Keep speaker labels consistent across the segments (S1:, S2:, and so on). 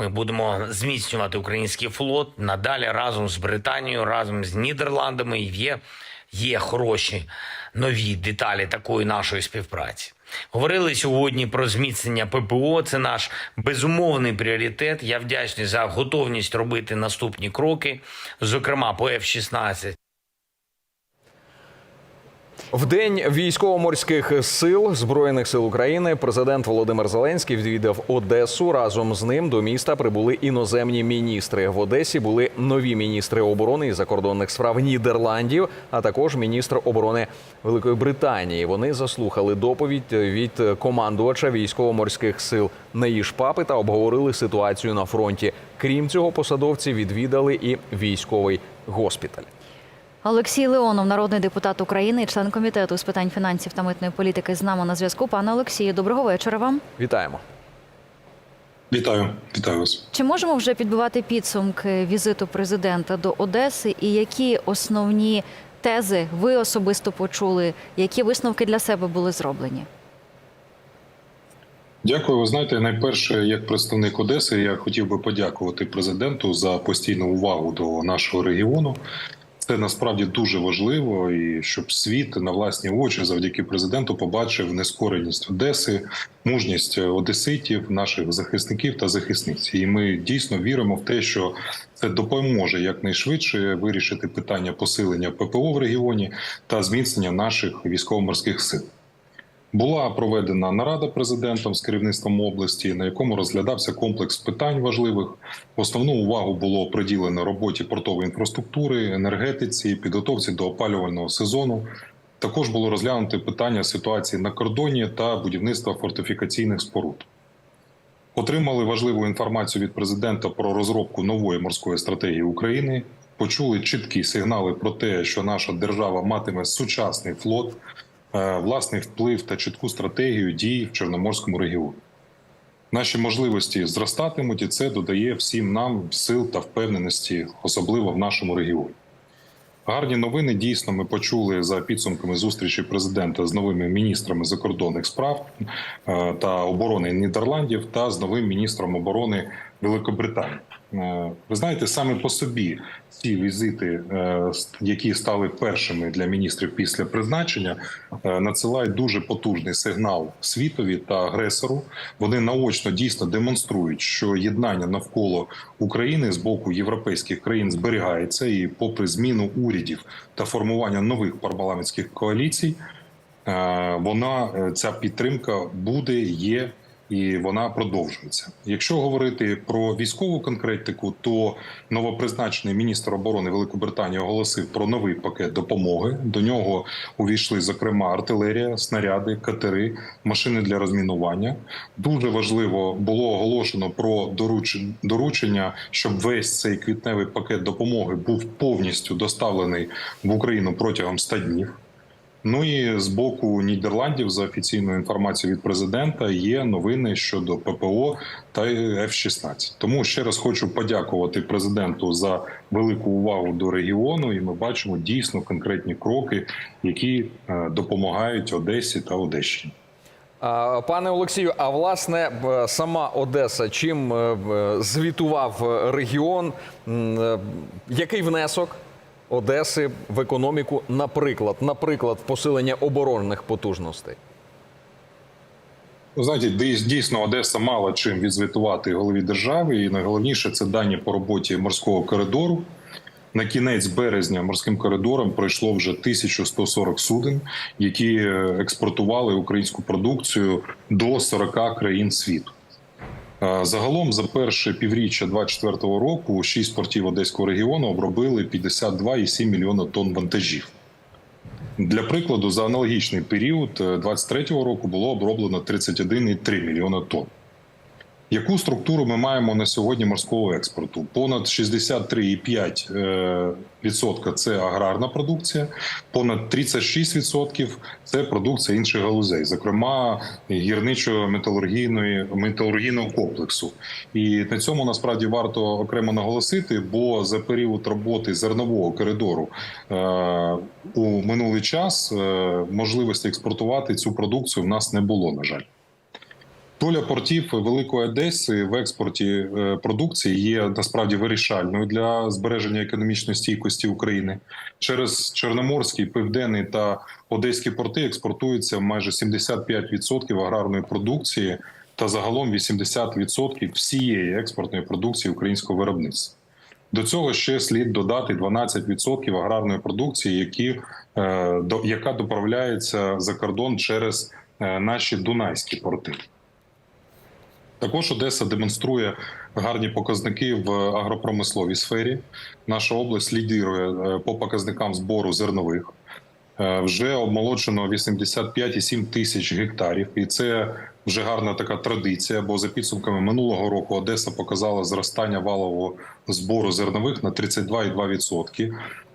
S1: Ми будемо зміцнювати український флот надалі разом з Британією, разом з Нідерландами. Є, є хороші нові деталі такої нашої співпраці. Говорили сьогодні про зміцнення ППО. Це наш безумовний пріоритет. Я вдячний за готовність робити наступні кроки, зокрема по F-16.
S2: В день військово-морських сил збройних сил України президент Володимир Зеленський відвідав Одесу. Разом з ним до міста прибули іноземні міністри. В Одесі були нові міністри оборони і закордонних справ Нідерландів, а також міністр оборони Великої Британії. Вони заслухали доповідь від командувача військово-морських сил Неїш Папи та обговорили ситуацію на фронті. Крім цього, посадовці відвідали і військовий госпіталь.
S3: Олексій Леонов, народний депутат України, і член комітету з питань фінансів та митної політики, з нами на зв'язку. Пане Олексію, доброго вечора вам.
S2: Вітаємо.
S4: Вітаю, вітаю вас.
S3: Чи можемо вже підбивати підсумки візиту президента до Одеси? І які основні тези ви особисто почули? Які висновки для себе були зроблені?
S4: Дякую. Ви знаєте, найперше, як представник Одеси, я хотів би подякувати президенту за постійну увагу до нашого регіону. Це насправді дуже важливо, і щоб світ на власні очі завдяки президенту побачив нескореність Одеси, мужність одеситів, наших захисників та захисниць. І ми дійсно віримо в те, що це допоможе якнайшвидше вирішити питання посилення ППО в регіоні та зміцнення наших військово-морських сил. Була проведена нарада президентом з керівництвом області, на якому розглядався комплекс питань важливих. Основну увагу було приділено роботі портової інфраструктури, енергетиці, підготовці до опалювального сезону. Також було розглянуто питання ситуації на кордоні та будівництва фортифікаційних споруд. Отримали важливу інформацію від президента про розробку нової морської стратегії України. Почули чіткі сигнали про те, що наша держава матиме сучасний флот, власний вплив та чітку стратегію дій в Чорноморському регіоні. Наші можливості зростатимуть, і це додає всім нам сил та впевненості, особливо в нашому регіоні. Гарні новини дійсно ми почули за підсумками зустрічі президента з новими міністрами закордонних справ е, та оборони Нідерландів та з новим міністром оборони Великобританії. Е, Ви знаєте, саме по собі ці візити, е, які стали першими для міністрів після призначення, е, надсилають дуже потужний сигнал світові та агресору. Вони наочно дійсно демонструють, що єднання навколо України з боку європейських країн зберігається, і, попри зміну урядів та формування нових парламентських коаліцій, вона ця підтримка буде, є і вона продовжується. Якщо говорити про військову конкретику, то новопризначений міністр оборони Великобританії оголосив про новий пакет допомоги. До нього увійшли зокрема артилерія, снаряди, катери, машини для розмінування. Дуже важливо було оголошено про доручен- доручення, щоб весь цей квітневий пакет допомоги був повністю доставлений в Україну протягом 100 днів. Ну і з боку Нідерландів, за офіційною інформацією від президента, є новини щодо ППО та F-16. Тому ще раз хочу подякувати президенту за велику увагу до регіону. І ми бачимо дійсно конкретні кроки, які е, допомагають Одесі та Одещині.
S2: Пане Олексію, а власне сама Одеса чим е, звітував е, регіон? Е, Який внесок Одеси в економіку, наприклад, наприклад, в посилення оборонних потужностей?
S4: Знаєте, дій- дійсно Одеса мала чим відзвітувати голові держави, і найголовніше це дані по роботі морського коридору. На кінець березня морським коридором пройшло вже 1140 суден, які е, експортували українську продукцію до 40 країн світу. Е, Загалом за перше півріччя 2024 року шість портів Одеського регіону обробили 52,7 мільйона тонн вантажів. Для прикладу, за аналогічний період 2023 року було оброблено 31,3 мільйона тонн. Яку структуру ми маємо на сьогодні морського експорту? Понад 63,5% відсотка це аграрна продукція, понад 36% це продукція інших галузей, зокрема гірничо-металургійної металургійного комплексу. І на цьому насправді варто окремо наголосити, бо за період роботи зернового коридору е, у минулий час е, можливості експортувати цю продукцію в нас не було, на жаль. Доля портів Великої Одеси в експорті е, продукції є насправді вирішальною для збереження економічної стійкості України. Через Чорноморський, Південний та Одеські порти експортується майже 75% аграрної продукції та загалом 80% всієї експортної продукції українського виробництва. До цього ще слід додати 12% аграрної продукції, які, е, яка доправляється за кордон через е, наші дунайські порти. Також Одеса демонструє гарні показники в агропромисловій сфері. Наша область лідирує е, по показникам збору зернових. Е, Вже обмолоджено 85,7 тисяч гектарів, і це вже гарна така традиція. Бо за підсумками минулого року Одеса показала зростання валового збору зернових на 32,2%.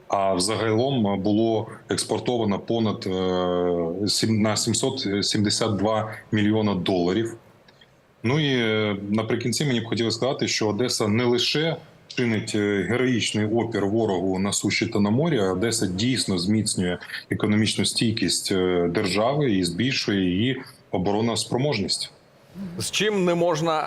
S4: А взагалом було експортовано понад е, на 772 мільйона доларів. Ну і е, наприкінці мені б хотілося сказати, що Одеса не лише чинить е, героїчний опір ворогу на суші та на морі, Одеса дійсно зміцнює економічну стійкість е, держави і збільшує її оборонна спроможність.
S2: З чим не можна